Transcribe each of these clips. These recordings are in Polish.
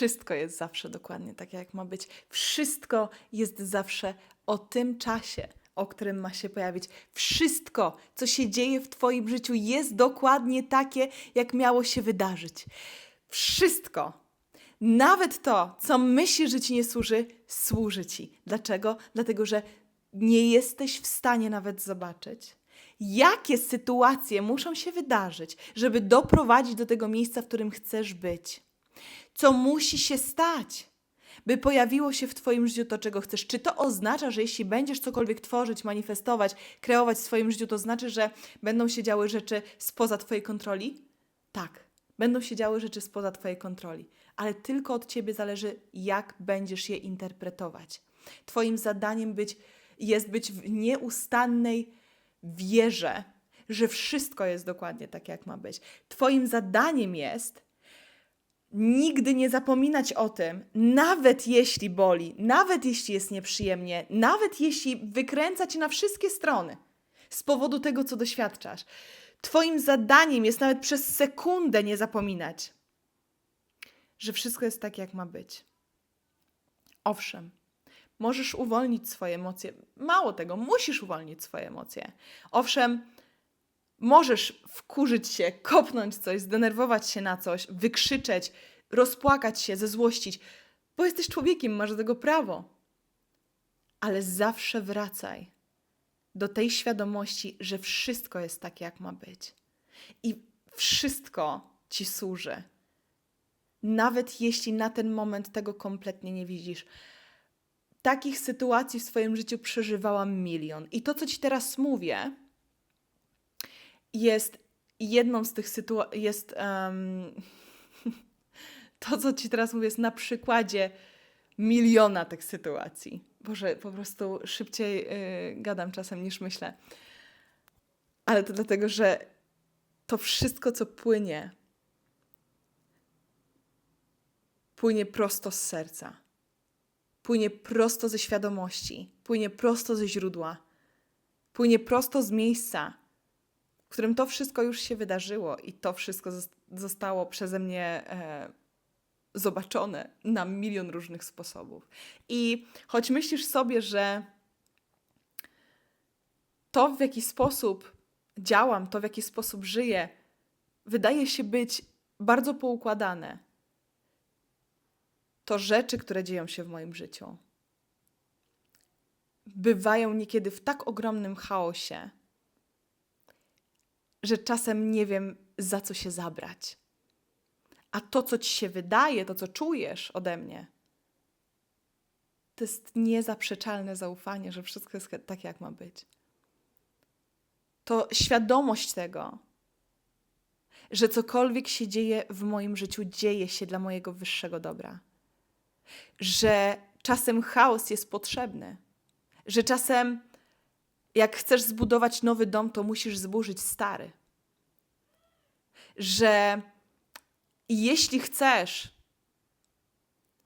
Wszystko jest zawsze dokładnie tak, jak ma być. Wszystko jest zawsze o tym czasie, o którym ma się pojawić. Wszystko, co się dzieje w Twoim życiu, jest dokładnie takie, jak miało się wydarzyć. Wszystko. Nawet to, co myślisz, że ci nie służy, służy ci. Dlaczego? Dlatego, że nie jesteś w stanie nawet zobaczyć, jakie sytuacje muszą się wydarzyć, żeby doprowadzić do tego miejsca, w którym chcesz być. Co musi się stać, by pojawiło się w Twoim życiu to, czego chcesz. Czy to oznacza, że jeśli będziesz cokolwiek tworzyć, manifestować, kreować w swoim życiu, to znaczy, że będą się działy rzeczy spoza Twojej kontroli? Tak, będą się działy rzeczy spoza Twojej kontroli, ale tylko od Ciebie zależy, jak będziesz je interpretować. Twoim zadaniem być, jest być w nieustannej wierze, że wszystko jest dokładnie tak, jak ma być. Twoim zadaniem jest nigdy nie zapominać o tym, nawet jeśli boli, nawet jeśli jest nieprzyjemnie, nawet jeśli wykręca cię na wszystkie strony z powodu tego, co doświadczasz. Twoim zadaniem jest nawet przez sekundę nie zapominać, że wszystko jest tak, jak ma być. Owszem, możesz uwolnić swoje emocje. Mało tego, musisz uwolnić swoje emocje. Owszem, możesz wkurzyć się, kopnąć coś, zdenerwować się na coś, wykrzyczeć, rozpłakać się, zezłościć, bo jesteś człowiekiem, masz do tego prawo. Ale zawsze wracaj do tej świadomości, że wszystko jest tak, jak ma być. I wszystko ci służy. Nawet jeśli na ten moment tego kompletnie nie widzisz. Takich sytuacji w swoim życiu przeżywałam milion. I to, co ci teraz mówię, jest jedną z tych sytuacji, jest um, to, co ci teraz mówię, jest na przykładzie miliona tych sytuacji. Boże, po prostu szybciej yy, gadam czasem niż myślę. Ale to dlatego, że to wszystko, co płynie, płynie prosto z serca. Płynie prosto ze świadomości, płynie prosto ze źródła, płynie prosto z miejsca, w którym to wszystko już się wydarzyło i to wszystko zostało przeze mnie e, zobaczone na milion różnych sposobów. I choć myślisz sobie, że to, w jaki sposób działam, to, w jaki sposób żyję, wydaje się być bardzo poukładane, to rzeczy, które dzieją się w moim życiu, bywają niekiedy w tak ogromnym chaosie, że czasem nie wiem, za co się zabrać. A to, co ci się wydaje, to, co czujesz ode mnie, to jest niezaprzeczalne zaufanie, że wszystko jest tak, jak ma być. To świadomość tego, że cokolwiek się dzieje w moim życiu, dzieje się dla mojego wyższego dobra. Że czasem chaos jest potrzebny, że czasem jak chcesz zbudować nowy dom, to musisz zburzyć stary. Że jeśli chcesz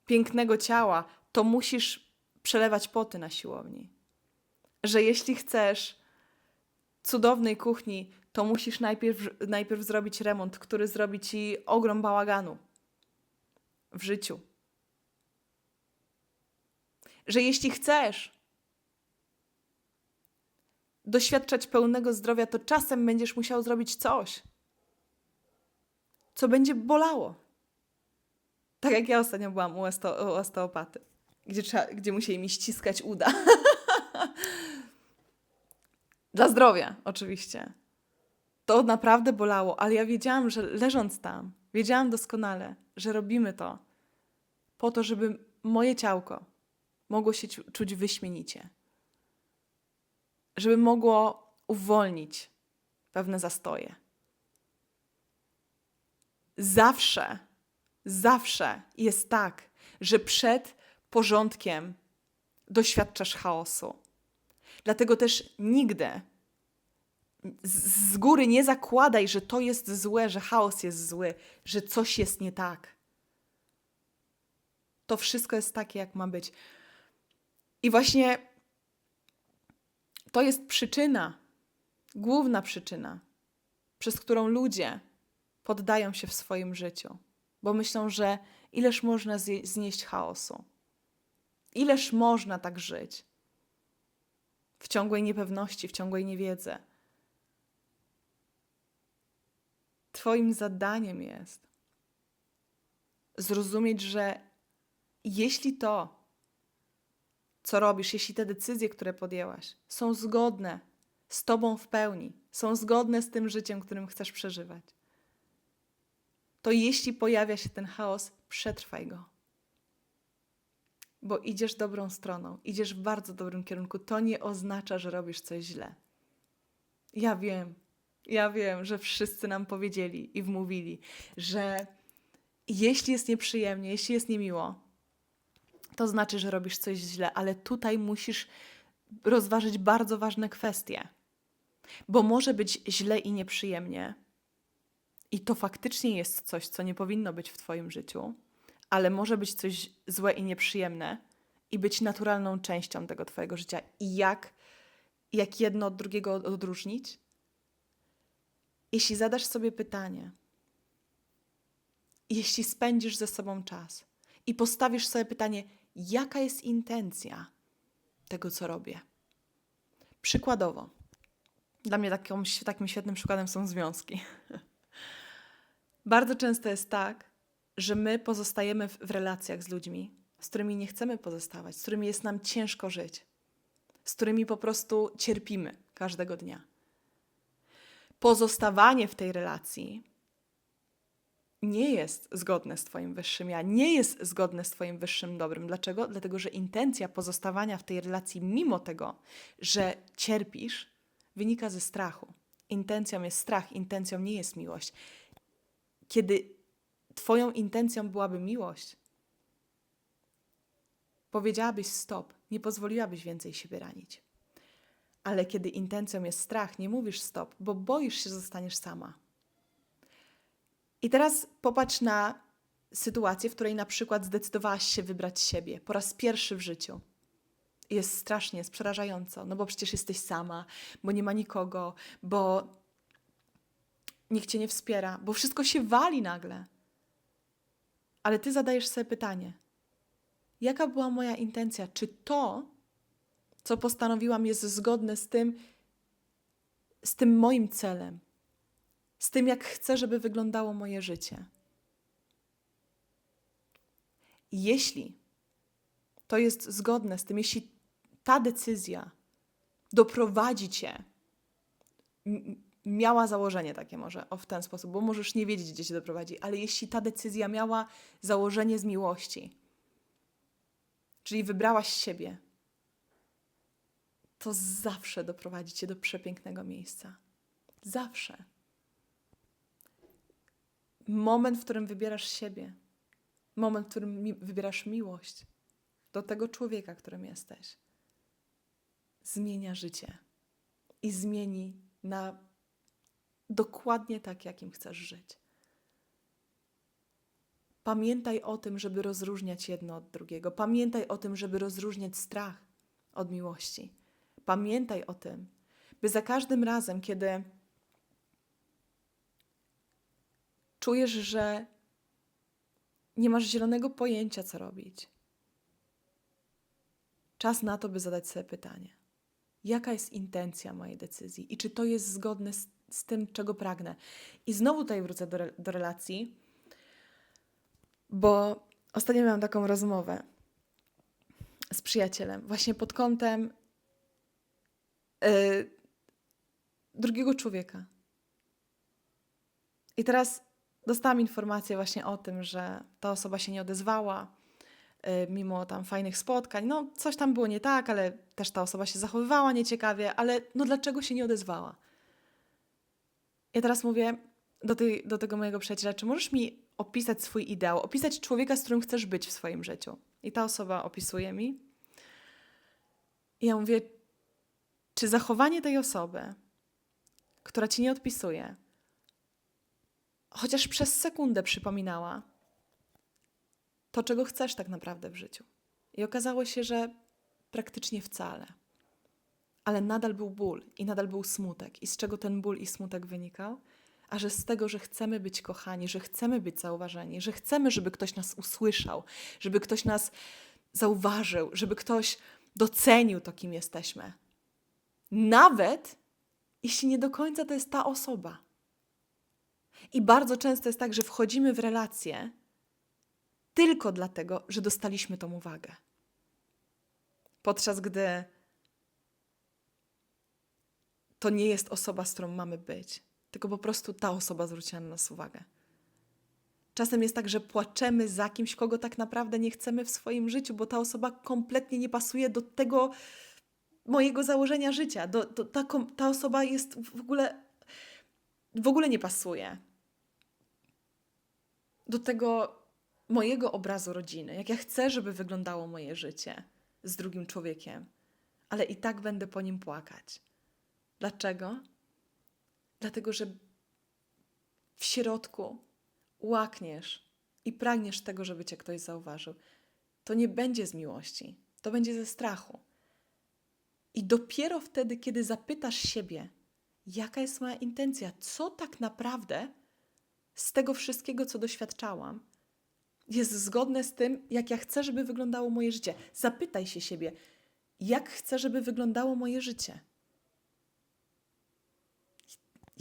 pięknego ciała, to musisz przelewać poty na siłowni. Że jeśli chcesz cudownej kuchni, to musisz najpierw, najpierw zrobić remont, który zrobi ci ogrom bałaganu w życiu. Że jeśli chcesz doświadczać pełnego zdrowia, to czasem będziesz musiał zrobić coś, co będzie bolało. Tak jak ja ostatnio byłam u, u osteopaty, gdzie, trzeba, gdzie musieli mi ściskać uda. Dla zdrowia, oczywiście. To naprawdę bolało, ale ja wiedziałam, że leżąc tam, wiedziałam doskonale, że robimy to po to, żeby moje ciałko mogło się czuć wyśmienicie żeby mogło uwolnić pewne zastoje. Zawsze, zawsze jest tak, że przed porządkiem doświadczasz chaosu. Dlatego też nigdy z góry nie zakładaj, że to jest złe, że chaos jest zły, że coś jest nie tak. To wszystko jest takie, jak ma być. I właśnie to jest przyczyna, główna przyczyna, przez którą ludzie poddają się w swoim życiu, bo myślą, że Ileż można znieść chaosu? Ileż można tak żyć? W ciągłej niepewności, w ciągłej niewiedzy. Twoim zadaniem jest zrozumieć, że jeśli to, co robisz, jeśli te decyzje, które podjęłaś, są zgodne z Tobą w pełni, są zgodne z tym życiem, którym chcesz przeżywać, to jeśli pojawia się ten chaos, przetrwaj go. Bo idziesz dobrą stroną, idziesz w bardzo dobrym kierunku. To nie oznacza, że robisz coś źle. Ja wiem, ja wiem, że wszyscy nam powiedzieli i wmówili, że jeśli jest nieprzyjemnie, jeśli jest niemiło, to znaczy, że robisz coś źle, ale tutaj musisz rozważyć bardzo ważne kwestie. Bo może być źle i nieprzyjemnie, i to faktycznie jest coś, co nie powinno być w Twoim życiu, ale może być coś złe i nieprzyjemne i być naturalną częścią tego Twojego życia. I jak, jak jedno od drugiego odróżnić? Jeśli zadasz sobie pytanie, jeśli spędzisz ze sobą czas i postawisz sobie pytanie, jaka jest intencja tego, co robię. Przykładowo, dla mnie taką, takim świetnym przykładem są związki. Bardzo często jest tak, że my pozostajemy w, w relacjach z ludźmi, z którymi nie chcemy pozostawać, z którymi jest nam ciężko żyć, z którymi po prostu cierpimy każdego dnia. Pozostawanie w tej relacji nie jest zgodne z Twoim wyższym ja, nie jest zgodne z Twoim wyższym dobrem. Dlaczego? Dlatego, że intencja pozostawania w tej relacji, mimo tego, że cierpisz, wynika ze strachu. Intencją jest strach, intencją nie jest miłość. Kiedy Twoją intencją byłaby miłość, powiedziałabyś stop, nie pozwoliłabyś więcej siebie ranić. Ale kiedy intencją jest strach, nie mówisz stop, bo boisz się, że zostaniesz sama. I teraz popatrz na sytuację, w której na przykład zdecydowałaś się wybrać siebie po raz pierwszy w życiu. Jest strasznie, jest przerażająco, no bo przecież jesteś sama, bo nie ma nikogo, bo nikt cię nie wspiera, bo wszystko się wali nagle. Ale ty zadajesz sobie pytanie: jaka była moja intencja? Czy to, co postanowiłam, jest zgodne z tym, z tym moim celem, z tym, jak chcę, żeby wyglądało moje życie? Jeśli to jest zgodne z tym, jeśli ta decyzja doprowadzi cię, miała założenie takie może, o w ten sposób, bo możesz nie wiedzieć, gdzie cię doprowadzi, ale jeśli ta decyzja miała założenie z miłości, czyli wybrałaś siebie, to zawsze doprowadzi cię do przepięknego miejsca. Zawsze. Moment, w którym wybierasz siebie, moment, w którym mi wybierasz miłość do tego człowieka, którym jesteś, zmienia życie i zmieni na dokładnie tak, jakim chcesz żyć. Pamiętaj o tym, żeby rozróżniać jedno od drugiego. Pamiętaj o tym, żeby rozróżniać strach od miłości. Pamiętaj o tym, by za każdym razem, kiedy czujesz, że nie masz zielonego pojęcia, co robić, czas na to, by zadać sobie pytanie: jaka jest intencja mojej decyzji i czy to jest zgodne z, z tym, czego pragnę? I znowu tutaj wrócę do, do relacji, bo ostatnio miałam taką rozmowę z przyjacielem, właśnie pod kątem yy, drugiego człowieka. I teraz dostałam informację właśnie o tym, że ta osoba się nie odezwała, yy, mimo tam fajnych spotkań. No, coś tam było nie tak, ale też ta osoba się zachowywała nieciekawie, ale no dlaczego się nie odezwała? Ja teraz mówię do, tej, do tego mojego przyjaciela, czy możesz mi opisać swój ideał, opisać człowieka, z którym chcesz być w swoim życiu? I ta osoba opisuje mi. I ja mówię, czy zachowanie tej osoby, która ci nie odpisuje, chociaż przez sekundę przypominała to, czego chcesz tak naprawdę w życiu. I okazało się, że praktycznie wcale. Ale nadal był ból i nadal był smutek. I z czego ten ból i smutek wynikał? a że z tego, że chcemy być kochani, że chcemy być zauważeni, że chcemy, żeby ktoś nas usłyszał, żeby ktoś nas zauważył, żeby ktoś docenił to, kim jesteśmy. Nawet jeśli nie do końca to jest ta osoba. I bardzo często jest tak, że wchodzimy w relacje tylko dlatego, że dostaliśmy tą uwagę. Podczas gdy to nie jest osoba, z którą mamy być, tylko po prostu ta osoba zwróciła na nas uwagę. Czasem jest tak, że płaczemy za kimś, kogo tak naprawdę nie chcemy w swoim życiu, bo ta osoba kompletnie nie pasuje do tego mojego założenia życia. Do, do, ta, ta osoba jest w ogóle, w ogóle nie pasuje do tego mojego obrazu rodziny, jak ja chcę, żeby wyglądało moje życie z drugim człowiekiem, ale i tak będę po nim płakać. Dlaczego? Dlatego, że w środku łakniesz i pragniesz tego, żeby cię ktoś zauważył. To nie będzie z miłości, to będzie ze strachu. I dopiero wtedy, kiedy zapytasz siebie, jaka jest moja intencja, co tak naprawdę z tego wszystkiego, co doświadczałam, jest zgodne z tym, jak ja chcę, żeby wyglądało moje życie. Zapytaj się siebie, jak chcę, żeby wyglądało moje życie.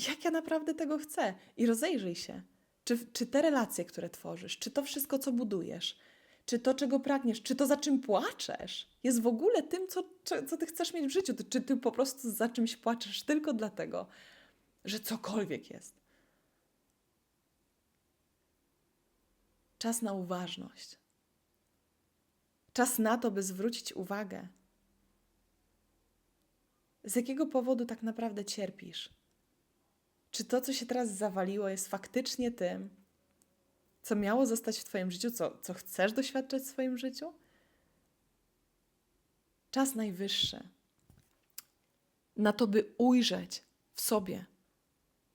Jak ja naprawdę tego chcę? I rozejrzyj się. Czy, czy te relacje, które tworzysz, czy to wszystko, co budujesz, czy to, czego pragniesz, czy to, za czym płaczesz, jest w ogóle tym, co, co, co ty chcesz mieć w życiu? Czy ty po prostu za czymś płaczesz tylko dlatego, że cokolwiek jest? Czas na uważność. Czas na to, by zwrócić uwagę. Z jakiego powodu tak naprawdę cierpisz? Czy to, co się teraz zawaliło, jest faktycznie tym, co miało zostać w Twoim życiu, co, co chcesz doświadczać w swoim życiu? Czas najwyższy na to, by ujrzeć w sobie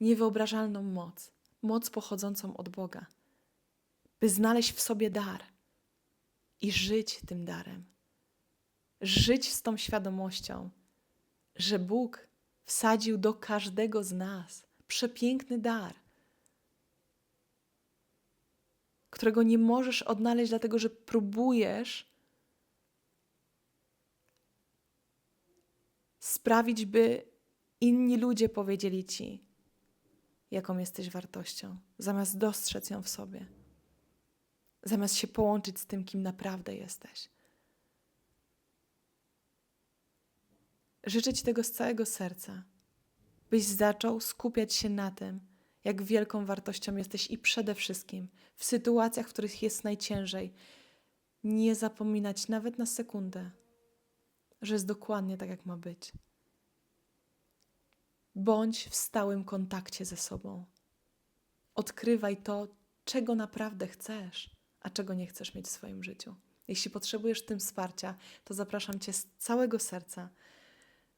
niewyobrażalną moc, moc pochodzącą od Boga, by znaleźć w sobie dar i żyć tym darem. Żyć z tą świadomością, że Bóg wsadził do każdego z nas przepiękny dar, którego nie możesz odnaleźć, dlatego że próbujesz sprawić, by inni ludzie powiedzieli ci, jaką jesteś wartością, zamiast dostrzec ją w sobie, zamiast się połączyć z tym, kim naprawdę jesteś. Życzę Ci tego z całego serca, byś zaczął skupiać się na tym, jak wielką wartością jesteś i przede wszystkim w sytuacjach, w których jest najciężej, nie zapominać nawet na sekundę, że jest dokładnie tak, jak ma być. Bądź w stałym kontakcie ze sobą. Odkrywaj to, czego naprawdę chcesz, a czego nie chcesz mieć w swoim życiu. Jeśli potrzebujesz tym wsparcia, to zapraszam Cię z całego serca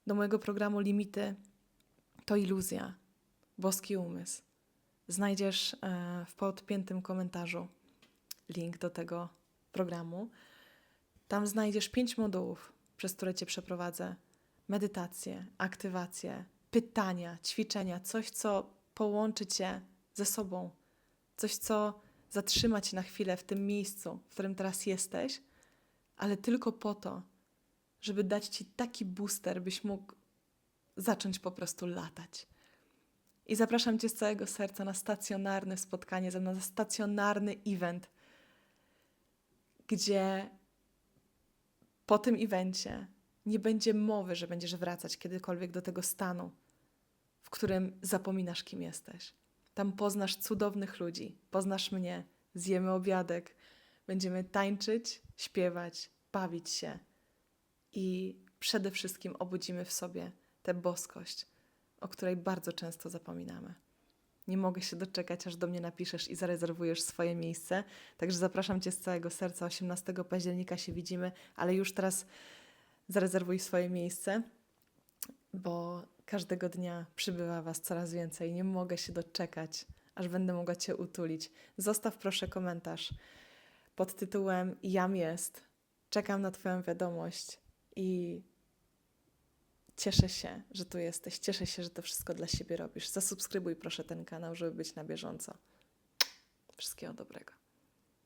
do mojego programu Limity to iluzja, boski umysł. Znajdziesz e, w podpiętym komentarzu link do tego programu. Tam znajdziesz pięć modułów, przez które Cię przeprowadzę. Medytacje, aktywacje, pytania, ćwiczenia, coś, co połączy Cię ze sobą, coś, co zatrzyma Cię na chwilę w tym miejscu, w którym teraz jesteś, ale tylko po to, żeby dać Ci taki booster, byś mógł zacząć po prostu latać. I zapraszam Cię z całego serca na stacjonarne spotkanie na stacjonarny event, gdzie po tym evencie nie będzie mowy, że będziesz wracać kiedykolwiek do tego stanu, w którym zapominasz, kim jesteś. Tam poznasz cudownych ludzi, poznasz mnie, zjemy obiadek, będziemy tańczyć, śpiewać, bawić się i przede wszystkim obudzimy w sobie tę boskość, o której bardzo często zapominamy. Nie mogę się doczekać, aż do mnie napiszesz i zarezerwujesz swoje miejsce. Także zapraszam Cię z całego serca. 18 października się widzimy, ale już teraz zarezerwuj swoje miejsce, bo każdego dnia przybywa Was coraz więcej. Nie mogę się doczekać, aż będę mogła Cię utulić. Zostaw proszę komentarz pod tytułem Jam jest. Czekam na Twoją wiadomość i Cieszę się, że tu jesteś. Cieszę się, że to wszystko dla siebie robisz. Zasubskrybuj proszę ten kanał, żeby być na bieżąco. Wszystkiego dobrego.